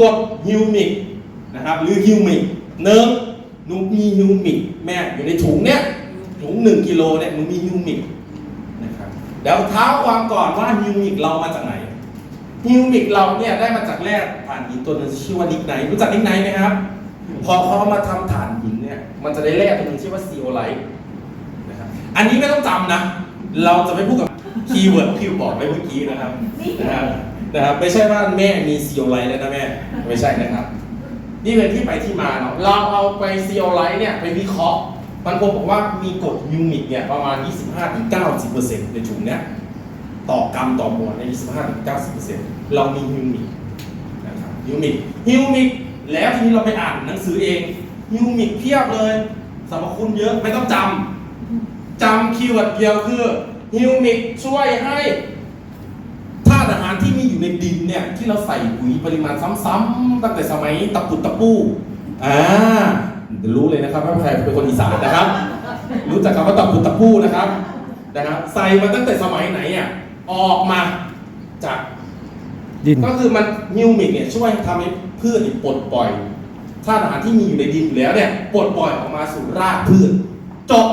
กรดฮิวมิกนะครับหรือฮิวมิกเนื้อหนูมีฮิวมิกแม่อยู่ในถุงเนี้ยถุงหนึ่งกิโลเนี่ยหนูมีฮิวมิกนะครับเดี๋ยวเท้าความก่อนว่าฮิวมิกเรามาจากไหนฮิวมิกเราเนี่ยได้มาจากแร่ถ่านหินตัวหนึงชื่อว่านิกไนท์รู้จักนิกไนท์ไหมครับ พอเขามาทำถ่านหินเนี่ยมันจะได้แร่ตัวหนึงชื่อว่าซีโอไลท์นะครับอันนี้ไม่ต้องจำนะ เราจะไม่พูดกับคีย์เวิร์ดที่บอกไปเมื่อกี้นะครับนะครับ นะครับไม่ใช่ว่าแม่มีซีโอไลท์แล้วนะแม่ไม่ใช่นะครับ นี่เป็นที่ไปที่มาเนาะเราเอาไปซีโอไลท์เนี่ยไปวิเคราะห์มันพบบอกว่ามีกรดยูมิกเนี่ยประมาณ 25-90%ในถุงเนี้ยต่อกรัมต่อมวลใน 25-90%เรามีฮิวมิกนะครับฮิวมิกฮิวมิกแล้วทีนี้เราไปอ่านหนังสือเองฮิวมิกเพียบเลยสรรพคุณเยอะไม่ต้องจำจำคีย์เวิร์ดเดียวคือฮิวมิกช่วยให้าตุอาหารที่มีอยู่ในดินเนี่ยที่เราใส่ปุ๋ยปริมาณซ้ำๆตั้งแต่สมัยตะปุดตะปูอ่าเดี๋ยวรู้เลยนะครับว่าใครเป็นคนอีสานนะครับ รู้จักคำว่าตะปุดตะปูนะครับนะครับใส่มาตั้งแต่สมัยไหนอะออกมาจากดินก็คือมันฮิวมิกเนี่ยช่วยทำให้พืชนี่ปลดปล่อยธาตุอาหารที่มีอยู่ในดินอยู่แล้วเนี่ยปลดปล่อยออกมาสู่รากพืชจบ